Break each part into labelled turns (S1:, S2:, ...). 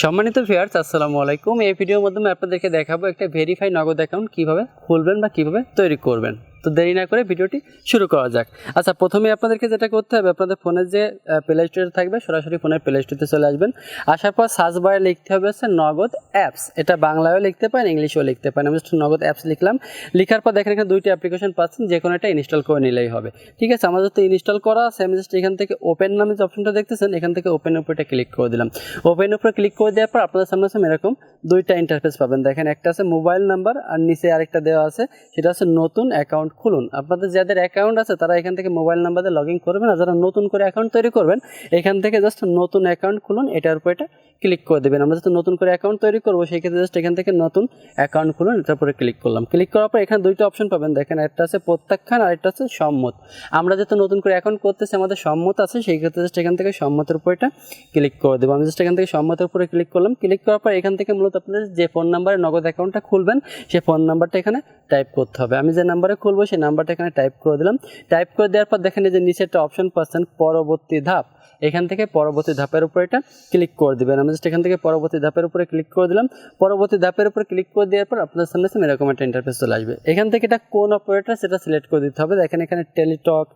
S1: সম্মানিত ভিউয়ার্স আসসালামু আলাইকুম। এই ভিডিওর মাধ্যমে আপনাদেরকে দেখাবো একটা ভেরিফাই নগদ অ্যাকাউন্ট কীভাবে খুলবেন বা কীভাবে তৈরি করবেন। তো দেরি না করে ভিডিওটি শুরু করা যাক। আচ্ছা প্রথমে আপনাদেরকে যেটা করতে হবে, আপনাদের ফোনের যে প্লে স্টোরে থাকবে, সরাসরি ফোনের প্লে স্টোরে চলে আসবেন। আসার পর সার্চ বারে লিখতে হবে হচ্ছে নগদ অ্যাপস এটা বাংলায়ও লিখতে পারেন, ইংলিশেও লিখতে পারেন। আমি just নগদ অ্যাপস লিখলাম। লিখার পর দেখেন এখানে দুইটি অ্যাপ্লিকেশন পাচ্ছেন, যে কোনো একটা ইনস্টল করে নিলেই হবে। ঠিক আছে আমাদের তো ইনস্টল করা আছে, আমি জাস্ট এখান থেকে ওপেন নামে যে অপশনটা দেখতেছেন, এখান থেকে ওপেন উপরটা ক্লিক করে দিলাম। ওপেন উপরে ক্লিক করে দেওয়ার পর আপনাদের সামনে আছে এরকম দুইটা ইন্টারফেস পাবেন। দেখেন একটা আছে মোবাইল নাম্বার আর নিচে আরেকটা দেওয়া আছে, সেটা হচ্ছে নতুন অ্যাকাউন্ট খুলুন। আপনাদের যাদের অ্যাকাউন্ট আছে, তারা এখান থেকে মোবাইল নাম্বার লগ ইন করবেন আর যারা নতুন করে অ্যাকাউন্ট তৈরি করবেন, এখান থেকে জাস্ট নতুন অ্যাকাউন্ট খুলুন, এটার উপর এটা ক্লিক করে দেবেন। আমরা যাতে নতুন করে অ্যাকাউন্ট তৈরি করব, সেই ক্ষেত্রে জাস্ট এখান থেকে নতুন অ্যাকাউন্ট খুলুন, এটার উপরে ক্লিক করলাম। ক্লিক করার পর এখানে দুইটা অপশন পাবেন। দেখেন, একটা আছে প্রত্যাখ্যান আর একটা হচ্ছে সম্মত। আমরা যাতে নতুন করে অ্যাকাউন্ট করতেছি, আমাদের সম্মত আছে, সেই ক্ষেত্রে জাস্ট এখান থেকে সম্মতের উপর এটা ক্লিক করে দেবো। আমি জাস্ট এখান থেকে সম্মতের উপরে ক্লিক করলাম। ক্লিক করার পর এখান থেকে মূলত আপনাদের যে ফোন নাম্বারে নগদ অ্যাকাউন্টটা খুলবেন সেই ফোন নাম্বারটা এখানে টাইপ করতে হবে। আমি যে নাম্বারে খুলবো সেই নাম্বারটা এখানে টাইপ করে দিলাম। টাইপ করে দেওয়ার পর দেখেন যে নিচে একটা অপশন পাচ্ছেন, পরবর্তী ধাপ। এখান থেকে পরবর্তী ধাপের উপরে এটা ক্লিক করে দিবেন। আমি জাস্ট এখান থেকে পরবর্তী ধাপের উপরে ক্লিক করে দিলাম। পরবর্তী ধাপের উপর ক্লিক করে দেওয়ার পর আপনার সামনে সামনে এরকম একটা ইন্টারফেস চলে আসবে। এখান থেকে এটা কোন অপারেটর সেটা সিলেক্ট করে দিতে হবে। দেখেন এখানে টেলিটক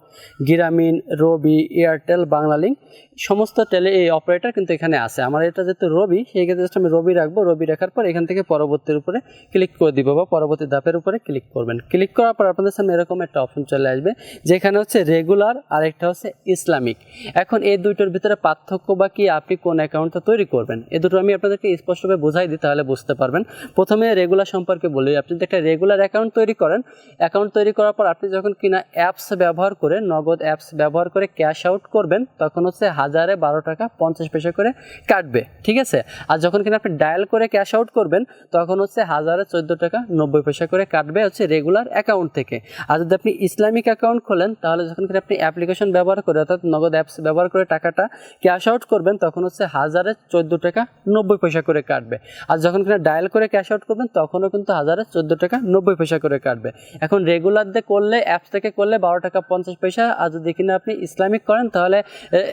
S1: গিরামিন রবি এয়ারটেল বাংলালিঙ্ক সমস্ত টেলি এই অপারেটর কিন্তু এখানে আছে। আমার এটা যেহেতু রবি সেই ক্ষেত্রে just আমি রবি রাখব। রবি রাখার পর এখান থেকে পরবর্তীর উপরে ক্লিক করে দিব বা পরবর্তী ধাপের উপরে ক্লিক করবেন। ক্লিক করার পর আপনাদের সামনে এরকম একটা অপশন চলে আসবে, যেখানে হচ্ছে রেগুলার আর একটা হচ্ছে ইসলামিক এখন এই দুইটার ভিতরে পার্থক্য বা কি, আপনি কোন অ্যাকাউন্টটা তৈরি করবেন, এ দুটো আমি আপনাদেরকে স্পষ্টভাবে বোঝাই দিই, তাহলে বুঝতে পারবেন। প্রথমে রেগুলার সম্পর্কে বলি, আপনি যদি একটা রেগুলার অ্যাকাউন্ট তৈরি করেন অ্যাকাউন্ট তৈরি করার পর আপনি যখন কিনা অ্যাপস ব্যবহার করে, নগদ অ্যাপস ব্যবহার করে ক্যাশ আউট করবেন, তখন হচ্ছে হাজারে বারো টাকা পঞ্চাশ পয়সা করে কাটবে, ঠিক আছে? আর যখন কিনা আপনি ডায়াল করে ক্যাশ আউট করবেন, তখন হচ্ছে হাজারে চোদ্দ টাকা নব্বই পয়সা করে কাটবে হচ্ছে রেগুলার অ্যাকাউন্ট থেকে। আর যদি আপনি ইসলামিক অ্যাকাউন্ট খোলেন, তাহলে যখন কিনা আপনি অ্যাপ্লিকেশন ব্যবহার করে, অর্থাৎ নগদ অ্যাপস ব্যবহার করে টাকাটা ক্যাশ আউট করবেন, তখন হচ্ছে হাজারে চোদ্দ টাকা নব্বই পয়সা করে কাটবে। আর যখন কিনা ডায়াল করে ক্যাশ আউট করবেন, তখনও কিন্তু হাজারে চোদ্দ টাকা নব্বই পয়সা করে কাটবে। এখন রেগুলার দিয়ে করলে অ্যাপস থেকে করলে বারো টাকা পঞ্চাশ পয়সা, আর যদি কিনা আপনি ইসলামিক করেন, তাহলে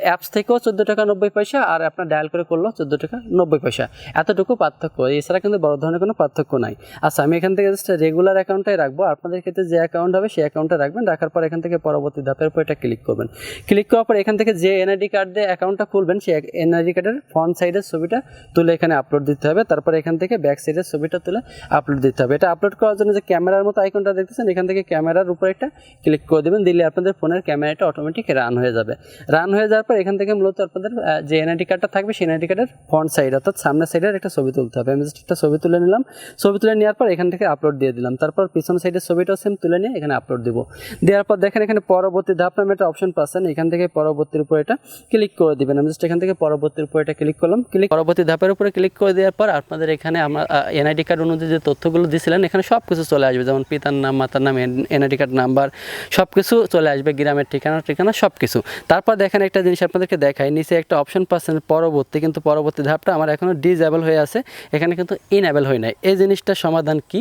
S1: অ্যাপস থেকেও চোদ্দ টাকা নব্বই পয়সা, আর আপনার ডায়াল করে করলেও চোদ্দ টাকা নব্বই পয়সা। এতটুকু পার্থক্য। এছাড়া কিন্তু বড় ধরনের কোনো পার্থক্য নাই। আচ্ছা আমি এখান থেকে জাস্ট রেগুলার অ্যাকাউন্টটাই রাখব। আপনাদের ক্ষেত্রে যে অ্যাকাউন্ট হবে, সেই অ্যাকাউন্টটা রাখবেন। রাখার পর এখান থেকে পরবর্তী ধাপের উপর এটা ক্লিক করবেন। ক্লিক করার পর এখান থেকে যে এনআইডি কার্ড দিয়ে অ্যাকাউন্টটা খুলবেন, সেই এনআইডি কার্ডের ফ্রন্ট সাইডের ছবিটা তুলে এখানে আপলোড দিতে হবে। তারপর এখান থেকে ব্যাক সাইডের ছবিটা তুলে আপলোড দিতে হবে। এটা আপলোড করার জন্য যে ক্যামেরার মতো আইকনটা দেখতেছেন, এখান থেকে ক্যামেরার উপরে একটা ক্লিক করে দেবেন, দিলে আপনাদের ফোনের ক্যামেরাটা অটোমেটিক রান হয়ে যাবে। রান হয়ে যাওয়ার পর এখান থেকে মূলত আপনাদের যে এনআইডি কার্ডটা থাকবে, সেই এনআইডি কার্ডের ফ্রন্ট সাইড অর্থাৎ সামনের সাইডের একটা ছবি তুলতে হবে। আমি জাস্ট একটা ছবি তুলে নিলাম। ছবি তুলে নেওয়ার পর এখান থেকে আপলোড দিয়ে দিলাম। তারপর পিছন সাইডের ছবিটাও সেম তুলে নিয়ে এখানে আপলোড দিব। দেওয়ার পর দেখেন এখানে পরবর্তী ধাপ নামে একটা অপশন পাচ্ছেন। এখান থেকে পরবর্তীর উপর এটা ক্লিক করে দিবেন। আমি জাস্ট এখান থেকে পরবর্তীর উপর এটা ক্লিক করলাম। ক্লিক পরবর্তী ধাপের উপরে ক্লিক করে দেওয়ার পর আপনাদের এখানে আমার এনআইডি কার্ড অনুযায়ী যে তথ্যগুলো দিয়েছিলেন এখানে সব কিছু চলে আসবে। যেমন পিতার নাম, মাতার নাম এনআইডি কার্ড নাম্বার সব কিছু চলে আসবে। গ্রামের ঠিকানা ঠিকানা সব কিছু তারপর দেখেন একটা জিনিস আপনাদেরকে দেখাই। নিচে একটা অপশন পাচ্ছেন পরবর্তী, কিন্তু পরবর্তী ধাপটা আমার এখনও ডিজেবল হয়ে আছে। এখানে কিন্তু ইনএবল হয়ে নাই। এই জিনিসটার সমাধান কি?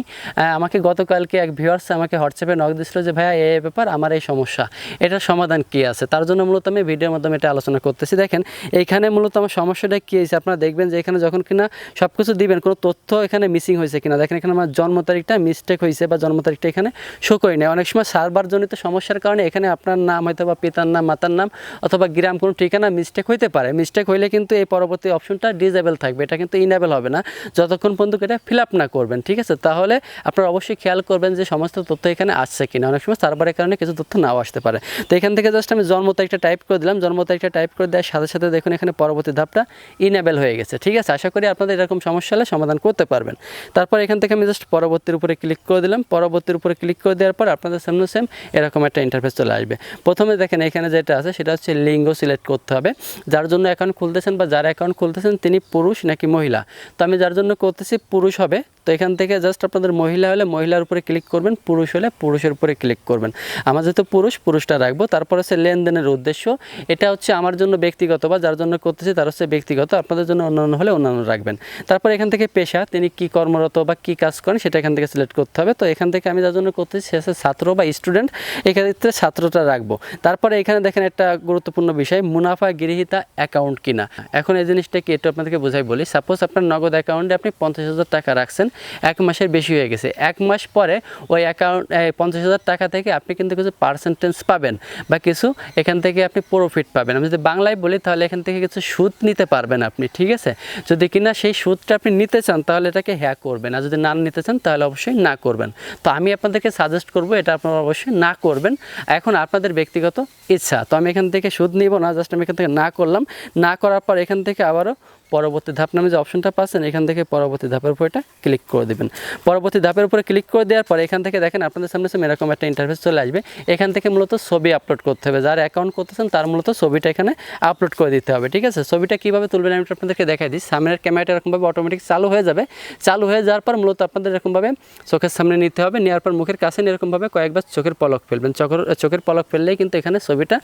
S1: আমাকে গতকালকে এক ভিউয়ার্স আমাকে হোয়াটসঅ্যাপে নক দিয়েছিল যে, ভাইয়া এই ব্যাপার, আমার এই সমস্যা। এটার সমাধান কি আছে? তার জন্য মূলত আমি ভিডিওর মাধ্যমে এটা আলোচনা করতেছি। দেখেন, এইখানে মূলত আমার সমস্যাটা কী হয়েছে? আপনারা দেখবেন যে এখানে যখন কিনা সব কিছু দিবেন, কোনো তথ্য এখানে মিসিং হয়েছে কিনা? দেখেন, এখানে আমার জন্ম তারিখটা মিস্টেক হয়েছে বা জন্ম তারিখটা এখানে শো করি না অনেক সময় সার্ভারজনিত সমস্যার কারণে এখানে আপনার নাম হয়তো বা পিতার নাম, মাতার নাম অথবা গ্রাম, কোনো ঠিকানা মিস্টেক হইতে পারে। মিস্টেক হইলে কিন্তু এই পরবর্তী অপশনটা ডিজেবল থাকবে। এটা কিন্তু ইনেবল হবে না। যতক্ষণ পর্যন্ত এটা ফিল আপ না করবেন, ঠিক আছে? তাহলে আপনারা অবশ্যই খেয়াল করবেন যে সমস্ত তথ্য এখানে আসছে কিনা। অনেক সময় সার্ভারের কারণে কিছু তথ্য নাও আসতে পারে। তো এখান থেকে জাস্ট আমি জন্ম তারিখটা টাইপ করে দিলাম। জন্ম তারিখটা টাইপ করে দেওয়ার সাথে সাথে দেখুন এখানে পরবর্তী ধাপটা ইনেবল হয়ে গেছে। ঠিক আছে? আশা করি আপনাদের এরকম সমস্যা হলে সমাধান করতে পারবেন। তারপর এখান থেকে আমি জাস্ট পরবর্তীর উপরে ক্লিক করে দিলাম। পরবর্তীর উপরে ক্লিক করে দেওয়ার পর আপনাদের সামনে সেম এরকম একটা ইন্টারফেস চলে আসবে। প্রথমে দেখেন এখানে যেটা আছে, সেটা হচ্ছে লিঙ্গ সিলেক্ট করতে হবে। যার জন্য অ্যাকাউন্ট খুলতেছেন বা যার অ্যাকাউন্ট খুলতেছেন তিনি পুরুষ নাকি মহিলা? তো আমি যার জন্য করতেছি, পুরুষ হবে তো এখান থেকে জাস্ট আপনাদের মহিলা হলে মহিলার উপরে ক্লিক করবেন, পুরুষ হলে পুরুষের উপরে ক্লিক করবেন। আমার যেহেতু পুরুষ, পুরুষটা রাখব, তারপর হচ্ছে লেনদেনের উদ্দেশ্য। এটা হচ্ছে আমার জন্য ব্যক্তিগত বা যার জন্য করতেছি তার হচ্ছে ব্যক্তিগত, আপনাদের জন্য অন্যান্য হলে অন্যান্য রাখবেন। তারপর এখান থেকে পেশা, তিনি কি কর্মরত বা কি কাজ করেন সেটা এখান থেকে সিলেক্ট করতে হবে। তো এখান থেকে আমি যার জন্য করতেছি সে হচ্ছে ছাত্র বা স্টুডেন্ট এক্ষেত্রে ছাত্রটা রাখব। তারপরে এখানে দেখেন একটা গুরুত্বপূর্ণ বিষয়, মুনাফা গৃহীতা অ্যাকাউন্ট কিনা। এখন এই জিনিসটা কি একটু আপনাদেরকে বোঝাই বলি। সাপোজ আপনার নগদ অ্যাকাউন্টে আপনি পঞ্চাশ হাজার টাকা রাখছেন এক মাসের বেশি হয়ে গেছে। এক মাস পরে ওই অ্যাকাউন্ট পঞ্চাশ হাজার টাকা থেকে আপনি কিন্তু কিছু পার্সেন্টেজ পাবেন বা কিছু এখান থেকে আপনি প্রফিট পাবেন। আমি যদি বাংলায় বলি, তাহলে এখান থেকে কিছু সুদ নিতে পারবেন আপনি, ঠিক আছে? যদি কিনা সেই সুদটা আপনি নিতে চান, তাহলে এটাকে হ্যাঁ করবেন। আর যদি না নিতে চান, তাহলে অবশ্যই না করবেন। তো আমি আপনাদেরকে সাজেস্ট করব, এটা আপনারা অবশ্যই না করবেন। এখন আপনাদের ব্যক্তিগত ইচ্ছা। তো আমি এখান থেকে সুদ নিব না জাস্ট আমি এখান থেকে না করলাম। না করার পর এখান থেকে আবারও পরবর্তী ধাপ নামে যে অপশনটা পাচ্ছেন, এখান থেকে পরবর্তী ধাপের উপর এটা ক্লিক করে দেবেন। পরবর্তী ধাপের উপরে ক্লিক করে দেওয়ার পর এখান থেকে দেখেন আপনাদের সামনে সামনে এরকম একটা ইন্টারফেস চলে আসবে। এখান থেকে মূলত ছবি আপলোড করতে হবে। যার অ্যাকাউন্ট করতেছেন, তার মূলত ছবিটা এখানে আপলোড করে দিতে হবে, ঠিক আছে? ছবিটা কীভাবে তুলবেন আমি আপনাদেরকে দেখাই দিই। সামনের ক্যামেরাটা এরকমভাবে অটোমেটিক চালু হয়ে যাবে। চালু হয়ে যাওয়ার পর মূলত আপনাদের এরকমভাবে চোখের সামনে নিতে হবে। নেওয়ার পর মুখের কাছে এরকমভাবে কয়েকবার চোখের পলক ফেলবেন। চোখের চোখের পলক ফেললেই কিন্তু এখানে ছবিটা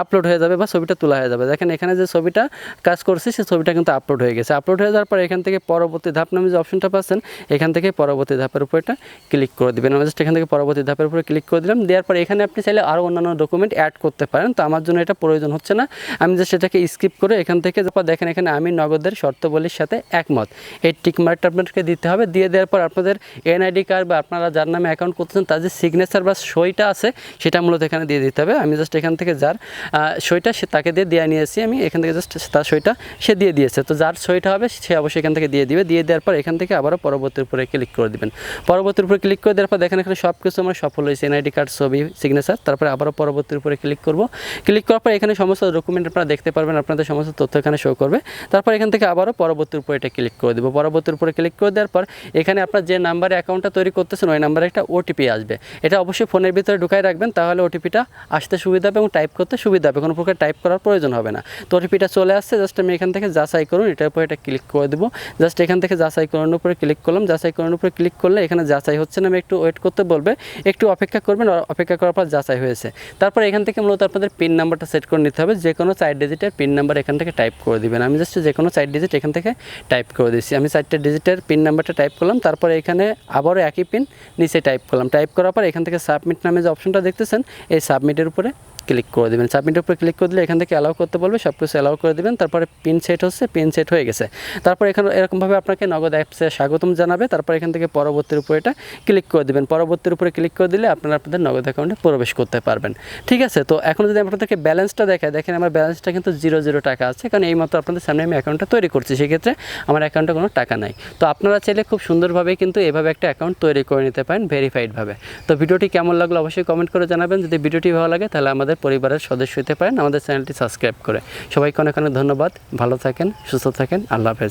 S1: আপলোড হয়ে যাবে বা ছবিটা তোলা হয়ে যাবে। দেখেন এখানে যে ছবিটা কাজ করছে সেই ছবিটা কিন্তু আপলোড হয়ে গেছে। আপলোড হয়ে যাওয়ার পর এখান থেকে পরবর্তী ধাপ নামে যে অপশনটা পাচ্ছেন, এখান থেকে পরবর্তী ধাপের উপর এটা ক্লিক করে দেবেন। আমি জাস্ট এখান থেকে পরবর্তী ধাপের উপরে ক্লিক করে দিলাম। দেওয়ার পর এখানে আপনি চাইলে আরও অন্যান্য ডকুমেন্ট অ্যাড করতে পারেন। তো আমার জন্য এটা প্রয়োজন হচ্ছে না। আমি জাস্ট এটাকে স্কিপ করে এখান থেকে তারপর দেখেন এখানে আমি নগদের শর্তাবলীর সাথে একমত। এই টিক মার্কটা আপনাদেরকে দিতে হবে। দিয়ে দেওয়ার পর আপনাদের এনআইডি কার্ড বা আপনারা যার নামে অ্যাকাউন্ট করতেছেন, তার যে সিগনেচার বা সইটা আছে, সেটা মূলত এখানে দিয়ে দিতে হবে। আমি জাস্ট এখান থেকে যার সইটা সে তাকে দিয়ে দিয়ে নিয়েছি। আমি এখান থেকে জাস্ট তার সইটা সে দিয়ে দিয়েছে। তো যার সইটা হবে, সে অবশ্যই এখান থেকে দিয়ে দিবে। দিয়ে দেওয়ার পর এখান থেকে আবারও পরবর্তীর উপরে ক্লিক করে দিবেন। পরবর্তীর উপরে ক্লিক করে দেওয়ার পর দেখেন এখানে সব কিছু আমার সফল হয়েছে। এনআইডি কার্ড, ছবি সিগনেচার তারপরে আবারও পরবর্তীর উপরে ক্লিক করব। ক্লিক করার পর এখানে সমস্ত ডকুমেন্ট আপনারা দেখতে পারবেন, আপনাদের সমস্ত তথ্য এখানে শো করবে। তারপর এখান থেকে আবারও পরবর্তীর উপরে এটা ক্লিক করে দেবো। পরবর্তীর উপরে ক্লিক করে দেওয়ার পর এখানে আপনার যে নাম্বারে অ্যাকাউন্টটা তৈরি করতেছেন, ওই নাম্বারে একটা ওটিপি আসবে। এটা অবশ্যই ফোনের ভিতরে ঢুকাই রাখবেন, তাহলে ওটিপিটা আসতে সুবিধা হবে এবং টাইপ করতে সুবিধা হবে। কোনো প্রকার টাইপ করার প্রয়োজন হবে না। তো ওটিপিটা চলে আসছে। জাস্ট আমি এখান থেকে যাচাই করুন। এটার উপরে এটা ক্লিক করে দেবো। জাস্ট এখান থেকে যাচাই করানোর উপরে ক্লিক করলাম। যাচাই করানোর উপরে ক্লিক করলে এখানে যাচাই হচ্ছে না, আমি একটু ওয়েট করতে বলবে, একটু অপেক্ষা করবেন অপেক্ষা করার পর যাচাই হয়েছে। তারপর এখান থেকে মূলত আপনাদের পিন নাম্বারটা সেট করে নিতে হবে, যে কোনো চার ডিজিটের পিন নাম্বার এখান থেকে টাইপ করে দিবেন। আমি জাস্ট যে কোনো চার ডিজিট এখান থেকে টাইপ করে দিয়েছি। আমি চারটে ডিজিটের পিন নাম্বারটা টাইপ করলাম, তারপরে এখানে আবারও একই পিন নিচে টাইপ করলাম। টাইপ করার পর এখান থেকে সাবমিট নামে যে অপশনটা দেখতেছেন, এই সাবমিটের উপরে ক্লিক করে দেবেন। সাবমিটের উপরে ক্লিক করে দিলে এখান থেকে অ্যালাউ করতে বলবে সব কিছু অ্যালাউ করে দেবেন। তারপরে পিন সেট হচ্ছে পিন সেট হয়ে গেছে। তারপর এখানে এরকমভাবে আপনাকে নগদ অ্যাপসে স্বাগতম জানাবে। তারপর এখান থেকে পরবর্তীর উপরে এটা ক্লিক করে দেবেন। পরবর্তীর উপরে ক্লিক করে দিলে আপনারা আপনাদের নগদ অ্যাকাউন্টে প্রবেশ করতে পারবেন। ঠিক আছে? তো এখন যদি আপনাদেরকে ব্যালেন্সটা দেখাই, দেখেন আমার ব্যালেন্সটা কিন্তু জিরো জিরো টাকা আছে। কারণ এই মাত্র আপনাদের সামনে আমি অ্যাকাউন্টটা তৈরি করছি। সেক্ষেত্রে আমার অ্যাকাউন্টে কোনো টাকা নাই। তো আপনারা চাইলে খুব সুন্দরভাবে কিন্তু এভাবে একটা অ্যাকাউন্ট তৈরি করে নিতে পারেন ভেরিফাইডভাবে তো ভিডিওটি কেমন লাগল অবশ্যই কমেন্ট করে জানাবেন। যদি ভিডিওটি ভালো লাগে তাহলে আমাদের পরিবারের সদস্য হতে পারেন। আমাদের চ্যানেলটি সাবস্ক্রাইব করে। সবাইকে অনেক অনেক ধন্যবাদ। ভালো থাকেন, সুস্থ থাকেন। আল্লাহ হাফেজ।